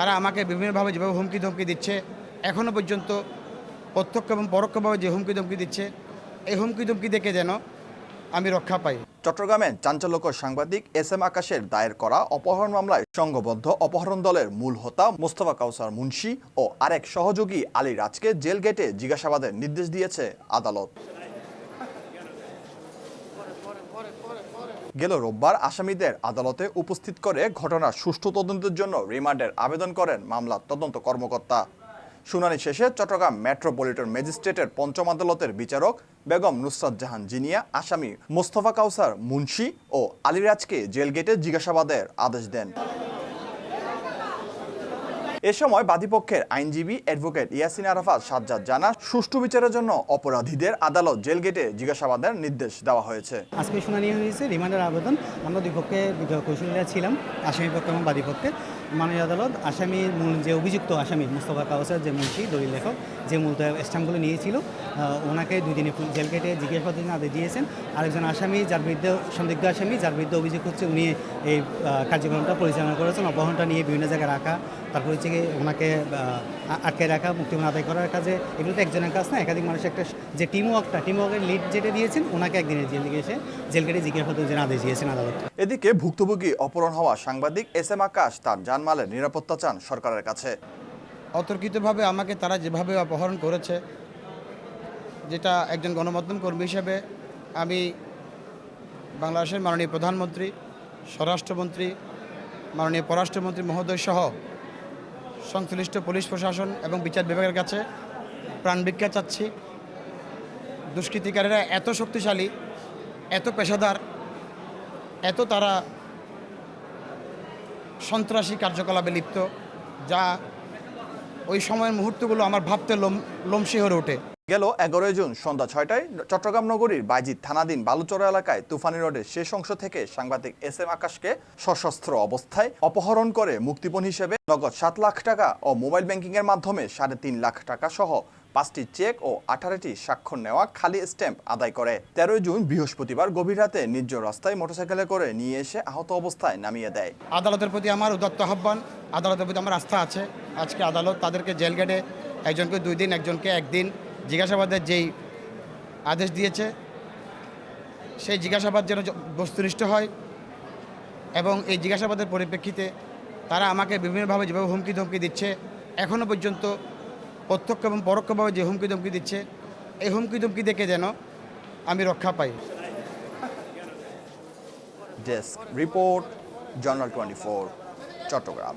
তারা আমাকে বিভিন্নভাবে যেভাবে হুমকি ধমকি দিচ্ছে এখনও পর্যন্ত প্রত্যক্ষ এবং পরোক্ষভাবে যে হুমকি ধমকি দিচ্ছে, এই হুমকি ধমকি দেখে যেন আমি রক্ষা পাই। চট্টগ্রামে চাঞ্চল্যকর সাংবাদিক এস এম আকাশের দায়ের করা অপহরণ মামলায় সংঘবদ্ধ অপহরণ দলের মূল হোতা মোস্তফা কাউসার মুন্সি ও আরেক সহযোগী আলী রাজকে জেল গেটে জিজ্ঞাসাবাদের নির্দেশ দিয়েছে আদালত। গেল রোববার আসামিদের আদালতে উপস্থিত করে ঘটনার সুষ্ঠু তদন্তের জন্য রিমান্ডের আবেদন করেন মামলার তদন্ত কর্মকর্তা। শুনানি শেষে চট্টগ্রাম মেট্রোপলিটন ম্যাজিস্ট্রেটের পঞ্চম আদালতের বিচারক বেগম নুসরাত জাহান জিনিয়া, আসামি মোস্তফা কাউসার মুন্সি ও আলিরাজকে জেল গেটে জিজ্ঞাসাবাদের আদেশ দেন। এ সময় বাদীপক্ষের আইনজীবী অ্যাডভোকেট ইয়াসিন আরাফাত সাজ্জাদ জানা সুষ্ঠু বিচারের জন্য অপরাধীদের আদালত জেল গেটে জিজ্ঞাসাবাদের নির্দেশ দেওয়া হয়েছে। আজকে শুনানি হয়েছে, রিমান্ডের আবেদন। আমরা দুই পক্ষে কৌশলীরা ছিলাম, আসামি পক্ষ এবং বাদীপক্ষে। মাননীয় আদালত আসামির মূল যে অভিযুক্ত আসামি মুস্তফা কাউসার যে মুন্সি, দলিল লেখক, যে মূলত স্ট্যাম্পগুলো নিয়েছিল ওনাকে দুই দিনে জেল কেটে জিজ্ঞাসাবাদের আদেশ দিয়েছেন। আরেকজন আসামি, যার বিরুদ্ধে সন্দিগ্ধ আসামি, যার বিরুদ্ধে অভিযোগ হচ্ছে উনি এই কার্যক্রমটা পরিচালনা করেছেন অপহরণটা নিয়ে বিভিন্ন জায়গায় রাখা, তারপর হচ্ছে কি ওনাকে আটকে রাখা মুক্তিপণ আদায় করার কাজে। এগুলো তো একজনের কাজ না একাধিক মানুষের একটা যে টিম ওয়ার্কটা টিম ওয়ার্কের লিড যেটা দিয়েছেন ওনাকে একদিনের জেল এসে জেল কেটে জিজ্ঞাসাবাদের জন্য আদেশ দিয়েছেন আদালত। এদিকে ভুক্তভোগী অপহরণ হওয়া সাংবাদিক এস এম আকাশ তার জানমালের নিরাপত্তা চান সরকারের কাছে। অতর্কিতভাবে আমাকে তারা যেভাবে অপহরণ করেছে যেটা একজন গণমাধ্যম কর্মী হিসেবে আমি বাংলাদেশের মাননীয় প্রধানমন্ত্রী স্বরাষ্ট্রমন্ত্রী মাননীয় পররাষ্ট্রমন্ত্রী মহোদয় সহ সংশ্লিষ্ট পুলিশ প্রশাসন এবং বিচার বিভাগের কাছে প্রাণভিক্ষা চাচ্ছি। দুষ্কৃতিকারীরা এত শক্তিশালী, এত পেশাদার, এত তারা সন্ত্রাসী কার্যকলাপে লিপ্ত, যা ওই সময়ের মুহূর্তগুলো আমার ভাবতে লোম, লোমশি হয়ে ওঠে। গেল এগারোই জুন সন্ধ্যা ছয়টায় চট্টগ্রাম নগরীর বাইজিৎ থানাধীন বালুচরা এলাকায় তুফানি রোডের শেষ অংশ থেকে সাংবাদিক এস এম আকাশকে সশস্ত্র অবস্থায় অপহরণ করে মুক্তিপণ হিসেবে নগদ সাত লাখ টাকা ও মোবাইল ব্যাংকিং এর মাধ্যমে সাড়ে তিন লাখ টাকা সহ পাঁচটি চেক ও আঠারোটি স্বাক্ষর নেওয়া খালি স্ট্যাম্প আদায় করে। তেরোই জুন বৃহস্পতিবার গভীর রাতে নির্জ রাস্তায় মোটরসাইকেলে করে নিয়ে এসে আহত অবস্থায় নামিয়ে দেয়। আদালতের প্রতি আমার উদত্ত আহ্বান, আদালতের প্রতি আমার আস্থা আছে। আজকে আদালত তাদেরকে জেল গেটে একজনকে দুই দিন, একজনকে একদিন জিজ্ঞাসাবাদের যেই আদেশ দিয়েছে, সেই জিজ্ঞাসাবাদ যেন বস্তুনিষ্ঠ হয় এবং এই জিজ্ঞাসাবাদের পরিপ্রেক্ষিতে তারা আমাকে বিভিন্নভাবে যেভাবে হুমকি ধমকি দিচ্ছে এখনও পর্যন্ত প্রত্যক্ষ এবং পরোক্ষভাবে যে হুমকি ধমকি দিচ্ছে, এই হুমকি ধমকি দেখে যেন আমি রক্ষা পাই। Desk report journal twenty four Chattogram